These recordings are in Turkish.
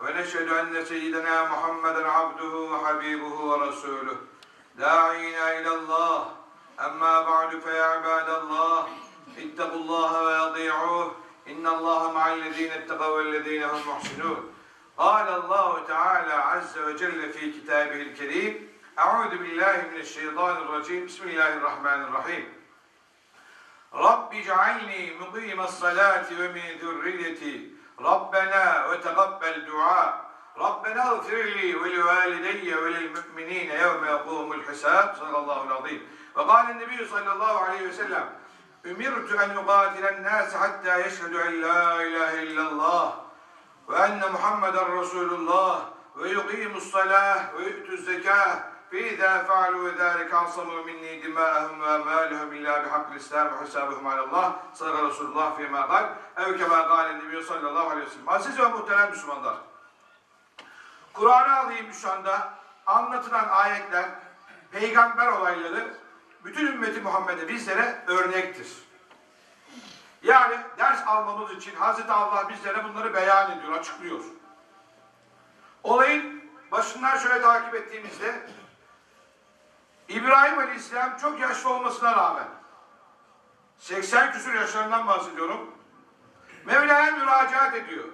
ونشهد أن سيدنا محمدا عبده وحبيبه ورسوله داعينا إلى الله أما بعد فيا عباد الله اتقوا الله وأطيعوه إن الله مع الذين اتقوا والذين هم محسنون قال الله تعالى عز وجل في كتابه الكريم أعوذ بالله من الشيطان الرجيم بسم الله الرحمن الرحيم رب اجعلني مقيم الصلاة ومن ذريتي Rabbena ve tegabbel dua. Rabbena ıfirli ve livalideyye ve lilmü'minine yevme yakumul hesab. Sallallahu azim. Ve kâle nebiyyü sallallahu aleyhi ve sellem. Ümirtu en yugatilen nâse hatta yeşhedü en la ilahe illallah ve enne Muhammeden Resulullah ve yuqimus salah ve yu'tuz zekâh فإذا فعلوا ذلك عصموا مني دماءهم وأموالهم إلا بحق الإسلام وحسابهم على الله صدق رسول الله فيما قال أو كما قال النبي صلى الله عليه وسلم Aziz ve muhterem Müslümanlar Kur'an'ı alayım şu anda anlatılan ayetler peygamber olayları bütün ümmeti Muhammed'e bizlere örnektir. Yani ders almamız için Hazreti Allah bizlere bunları beyan ediyor, açıklıyor. Olayın başından şöyle takip ettiğimizde İbrahim Aleyhisselam çok yaşlı olmasına rağmen 80 küsur yaşlarından bahsediyorum. Mevla'ya müracaat ediyor.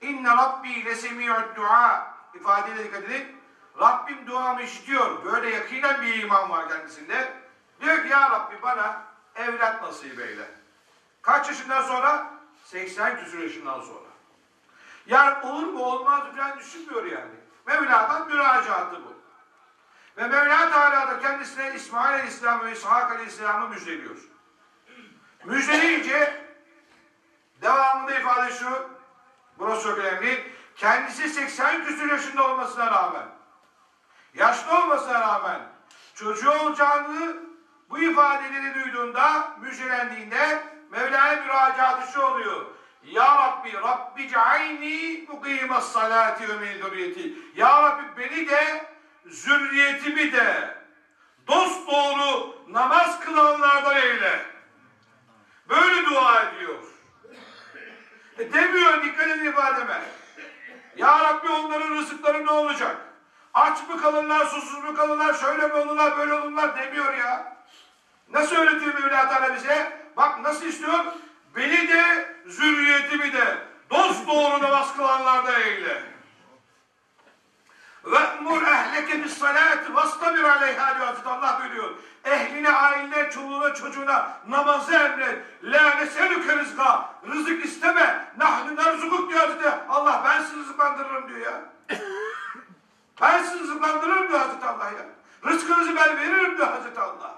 İnne Rabbi lesemi'ud dua ifadeyle dikkat edin. Rabbim duamı işitiyor. Böyle yakinen bir iman var kendisinde. Diyor ki ya Rabbi bana evlat nasip eyle. Kaç yaşından sonra? 80 küsur yaşından sonra. Yani olur mu olmaz mı düşünmüyor yani. Mevla'dan müracaatı bu. Ve Mevla Teala da kendisine İsmail Aleyhisselam ve İshak Aleyhisselam'ı müjdeliyor. Müjdeleyince devamında ifade şu, burası çok önemli. Kendisi 80 küsur yaşında olmasına rağmen, yaşlı olmasına rağmen çocuğu olacağını bu ifadeleri duyduğunda, müjdelendiğinde Mevla'ya müracaatı şu oluyor. Ya Rabbi, Rabbi cealni mukimas salati ve min. Ya Rabbi beni de zürriyetimi de dost doğru namaz kılanlardan eyle. Böyle dua ediyor. E demiyor dikkat edin ifademe. Ya Rabbi onların rızıkları ne olacak? Aç mı kalırlar, susuz mu kalırlar, şöyle mi olurlar, böyle olurlar demiyor ya. Nasıl öğretiyor Mevla Teala bize? Bak nasıl istiyor? Beni de zürriyetimi de dost doğru namaz kılanlardan eyle. وَأْمُرْ اَهْلَكَ بِالصَّلَاةِ وَاسْتَبِرْ عَلَيْهَا diyor Hazreti Allah buyuruyor. Ehline, ailine, çoluğuna, çocuğuna namazı emret. لَا نَسَلُكَ rızka. Rızık isteme. نَحْنُ نَرْزُقُكْ diyor Hazreti Allah. Ben sizi rızıklandırırım diyor ya. Ben sizi rızıklandırırım diyor Hazreti Allah ya. Rızkınızı ben veririm diyor Hazreti Allah.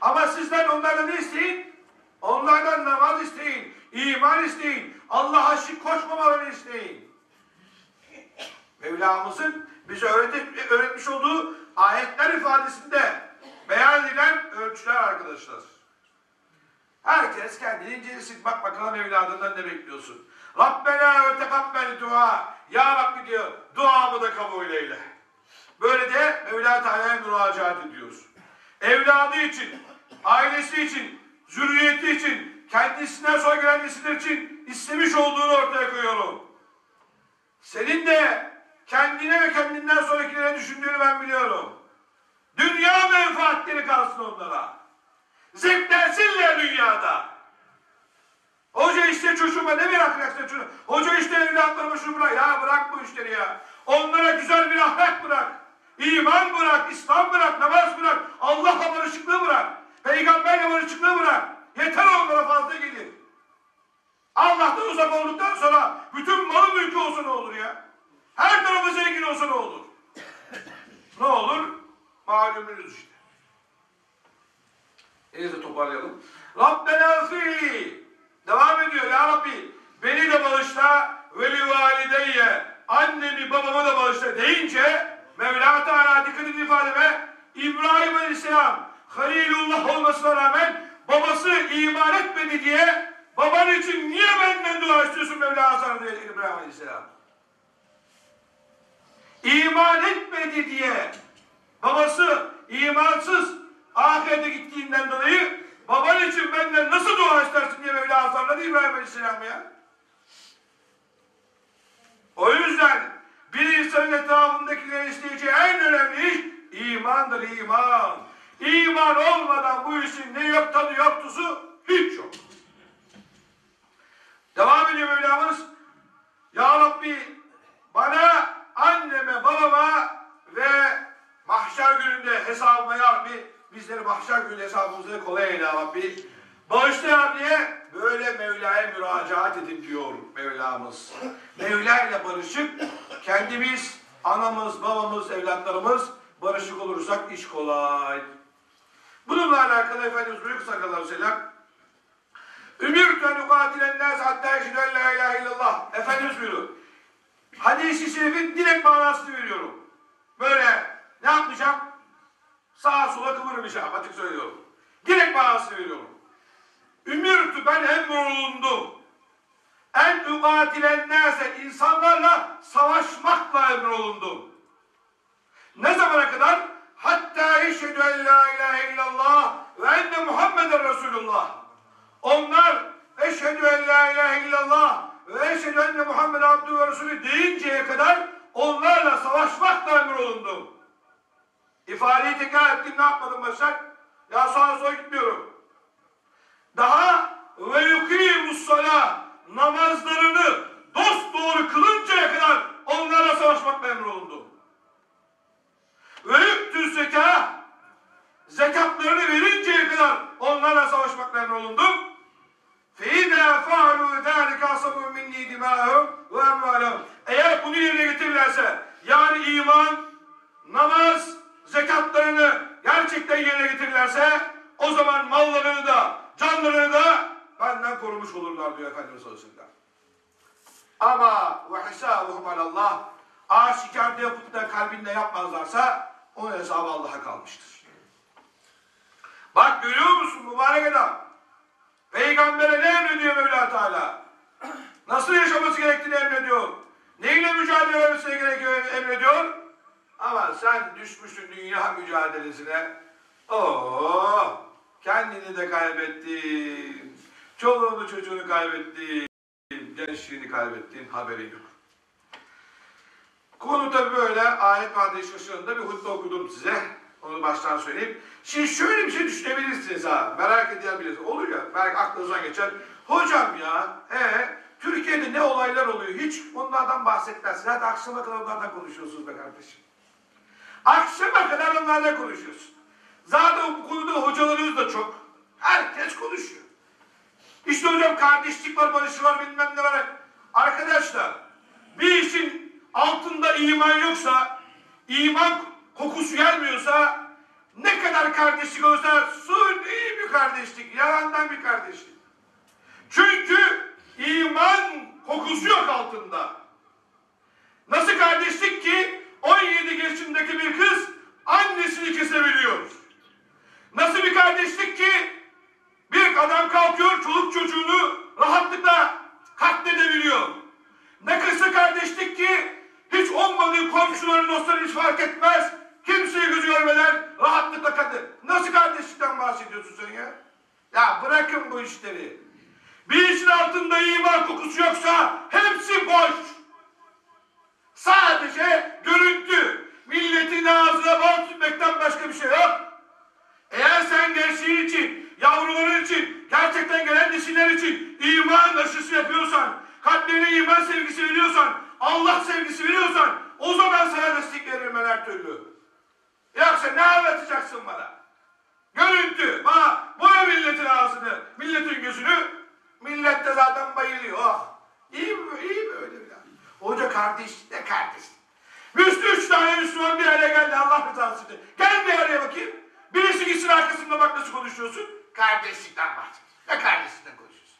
Ama sizden onlardan ne isteyin? Onlardan namaz isteyin. iman isteyin. Allah'a şirk koşmamalarını isteyin. Mevlamızın bize öğretip, öğretmiş olduğu ayetler ifadesinde beyan edilen ölçüler arkadaşlar. Herkes kendini incelesin. Bak bakalım evladından ne bekliyorsun. Rabbena ve tekabbel dua. Ya Rabbi diyor duamı da kabul eyle. Böyle de Mevla Teala'ya müracaat ediyoruz. Evladı için, ailesi için, zürriyeti için, kendisinden sonra gelen için istemiş olduğunu ortaya koyuyorum. Senin de kendine ve kendinden sonrakilere düşündüğünü ben biliyorum. Dünya menfaatleri kalsın onlara. Zevklensinler dünyada. Hoca işte çocuğuma ne bırakacaksın çocuğu? Hoca işte evlatlarıma şunu bırak. Ya bırak bu işleri ya. Onlara güzel bir ahlak bırak. İman bırak, İslam bırak, namaz bırak. Allah'la barışıklığı bırak. Peygamberle barışıklığı bırak. Yeter onlara fazla gelir. Allah'tan uzak olduktan sonra bütün malı mülkü olsa ne olur ya? Her tarafı zengin olsa ne olur? ne olur? Malumunuz işte. Neyse toparlayalım. Rabbena fili. Devam ediyor ya Rabbi. Beni de bağışla ve li valideyye. Annemi babamı da bağışla deyince Mevla Teala dikkat edin ifademe İbrahim Aleyhisselam Halilullah olmasına rağmen babası iman etmedi diye baban için niye benden dua istiyorsun Mevla sana diye İbrahim Aleyhisselam. İman etmedi diye babası imansız ahirete gittiğinden dolayı baban için benden nasıl dua istersin diye Mevla azarladı İbrahim Aleyhisselam ya. O yüzden bir insanın etrafındakilerin isteyeceği en önemli iş imandır iman. İman olmadan bu işin ne yok tadı yok tuzu hiç yok. Devam ediyor Mevlamız. Ya Rabbi bana, anneme, babama ve mahşer gününde hesabıma ya Rabbi bizleri mahşer günü hesabımızı kolay eyle Rabbi. Bağışla ya Rabbi'ye böyle Mevla'ya müracaat edin diyor Mevlamız. Mevla ile barışık kendimiz, anamız, babamız, evlatlarımız barışık olursak iş kolay. Bununla alakalı Efendimiz buyuruyor sallallahu aleyhi ve sellem Ümirtü hatta eşhedü en la ilahe illallah. Efendimiz buyuruyor. Hadis-i şerifin direkt manasını veriyorum. Böyle ne yapmayacağım? Sağa sola kıvırmayacağım açık söylüyorum. Direkt manasını veriyorum. Ümirtü ben emrolundum. En ukatilen nase insanlarla savaşmakla emrolundum. Ne zamana kadar? Hatta eşhedü en la ilahe illallah ve enne Muhammeden Resulullah. Onlar eşhedü en la ilahe illallah ve eşhedü enne Muhammed abdü ve Resulü deyinceye kadar onlarla savaşmakla emrolundum. İfadeyi tekrar ettim ne yapmadım Başak? Ya sağa sola gitmiyorum. Daha ve yukimus salah namazlarını dost doğru kılıncaya kadar onlarla savaşmakla emrolundum. Ve yüktü Ama ve hesabuhum alallah aşikarda yapıp da kalbinde yapmazlarsa onun hesabı Allah'a kalmıştır. Bak görüyor musun mübarek adam? Peygamber'e ne emrediyor Mevla Teala? Nasıl yaşaması gerektiğini emrediyor. Neyle mücadele etmesi gerekiyor emrediyor. Ama sen düşmüşsün dünya mücadelesine. Oo, kendini de kaybettin. Çoluğunu çocuğunu kaybettin. Gençliğini kaybettin. Haberin yok. Konu tabi böyle ayet madde şaşırında bir hutbe okudum size. Onu baştan söyleyeyim. Şimdi şöyle bir şey düşünebilirsiniz ha. Merak edebilirsiniz. Olur ya. Belki aklınızdan geçer. Hocam ya. He, Türkiye'de ne olaylar oluyor? Hiç onlardan bahsetmezsin. Hadi akşama kadar onlardan konuşuyorsunuz be kardeşim. Akşama kadar onlarla konuşuyorsun. Zaten bu konuda hocalarınız da çok. Herkes konuşuyor. İşte hocam kardeşlik var, barış var, bilmem ne var. Arkadaşlar, bir işin altında iman yoksa, iman kokusu gelmiyorsa, ne kadar kardeşlik olsa suni bir kardeşlik, yalandan bir kardeşlik. Çünkü iman kokusu yok altında. Nasıl kardeşlik ki 17 yaşındaki bir kız annesini kesebiliyor. Nasıl bir kardeşlik ki bir adam kalkıyor çoluk çocuğunu rahatlıkla katledebiliyor. Ne kısa kardeşlik ki hiç olmadığı komşuların dostları hiç fark etmez. Kimseyi gözü görmeden rahatlıkla kadın. Nasıl kardeşlikten bahsediyorsun sen ya? Ya bırakın bu işleri. Bir işin altında iman kokusu yoksa hepsi boş. Sadece görüntü. Milletin ağzına bal tutmaktan başka bir şey yok. Eğer sen gençliğin için, yavruların için, gerçekten gelen nesiller için iman aşısı yapıyorsan, iman sevgisi veriyorsan, Allah sevgisi veriyorsan, o zaman sana destek veririm her türlü. Yoksa ne anlatacaksın bana? Görüntü, bana boya milletin ağzını, milletin gözünü, millet de zaten bayılıyor. Oh, iyi mi, iyi mi öyle bir Hoca kardeş, ne kardeş? Üstü üç tane Müslüman bir araya geldi Allah rızası için. Gel bir araya bakayım. Birisi gitsin arkasında bak nasıl konuşuyorsun. Kardeşlikten bahsediyorsun. Ne kardeşlikten konuşuyorsun?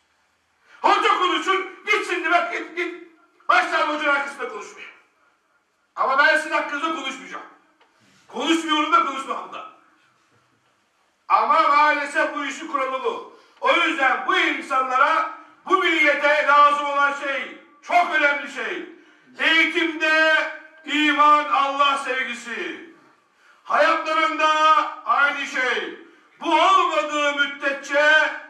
Hoca konuşur, Şimdi bak git git. Başlar hocanın arkasında konuşmaya. Ama ben sizin hakkınızda konuşmayacağım. Konuşmuyorum da konuşmam da. Ama maalesef bu işin kuralı bu. O yüzden bu insanlara, bu millete lazım olan şey, çok önemli şey. Eğitimde iman, Allah sevgisi. Hayatlarında aynı şey. Bu olmadığı müddetçe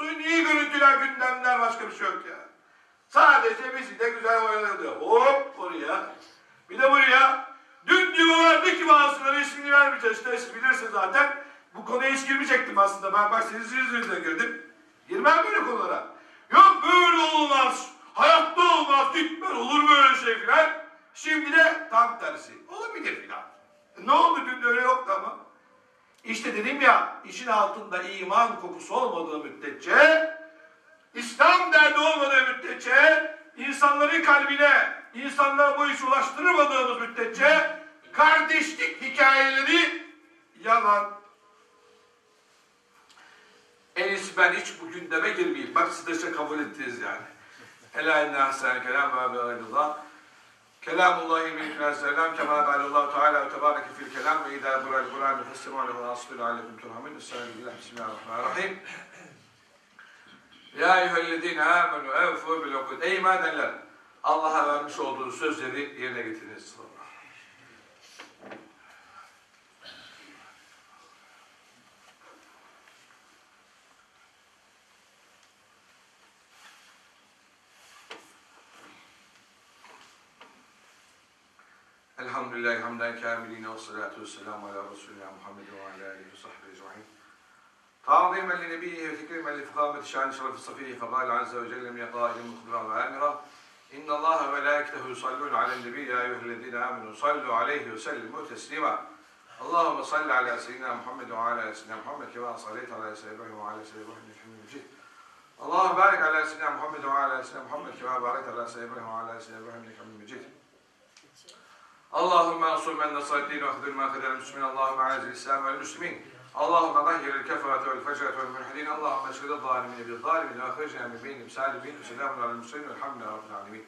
suni görüntüler, gündemler başka bir şey yok ya. Sadece bizi de güzel oyalıyor. Hop oraya. Bir de buraya. Dün diyorlardı ki bazıları ismini vermeyeceğiz. İşte siz bilirsiniz zaten. Bu konuya hiç girmeyecektim aslında. Ben bak sizin yüzünüzden girdim. Girmem böyle konulara. Yok böyle olmaz. Hayatta olmaz. Gitmez. Olur böyle şey filan. Şimdi de tam tersi. Olabilir filan. E Ne oldu dün de öyle yoktu ama. İşte dedim ya işin altında iman kokusu olmadığı müddetçe İslam derdi olmadığı müddetçe insanların kalbine insanlara bu işi ulaştırmadığımız müddetçe kardeşlik hikayeleri yalan. En iyisi ben hiç bu gündeme girmeyeyim. Bak siz de işte kabul ettiniz yani. Ela inna ahsen kelam ve. Kelamullahi min selam kema galallahu teala ve tebareke fil kelam ve idâ bural Kur'an fessimu aleyhi ve asfiru aleykum turhamin. Estağfirullah. Bismillahirrahmanirrahim. Ya eyyühellezine amenu evfu bil ukud. Ey iman! Allah'a vermiş olduğu sözleri yerine getiriniz. Ve selamu ala Resulina Muhammed ve ala alihi ve sahbihi ecma'in. تعظيما لنبيه وتكريما لفخامة شان شرف صفيه فقال عز وجل من قائل مخبرا وآمرا إن الله وملائكته يصلون على النبي يا أيها الذين آمنوا صلوا عليه وسلموا تسليما اللهم صل على سيدنا محمد وعلى سيدنا محمد كما صليت على سيدنا إبراهيم وعلى سيدنا إبراهيم إنك حميد مجيد اللهم بارك على سيدنا محمد وعلى سيدنا محمد كما باركت على سيدنا إبراهيم وعلى سيدنا إبراهيم إنك حميد مجيد Allahümme ansur men nesaddin ve hıdır men hıdır müslümin. Allahümme azil islam vel müslümin. Allahümme gahhiril kefaret vel fecret vel mülhedin. Allahümme şehidat zalimine bil zalimine ve hıcne min beynim salimin. Selamun aleyhi ve sellem. Elhamdülillah. Rabbil alemin.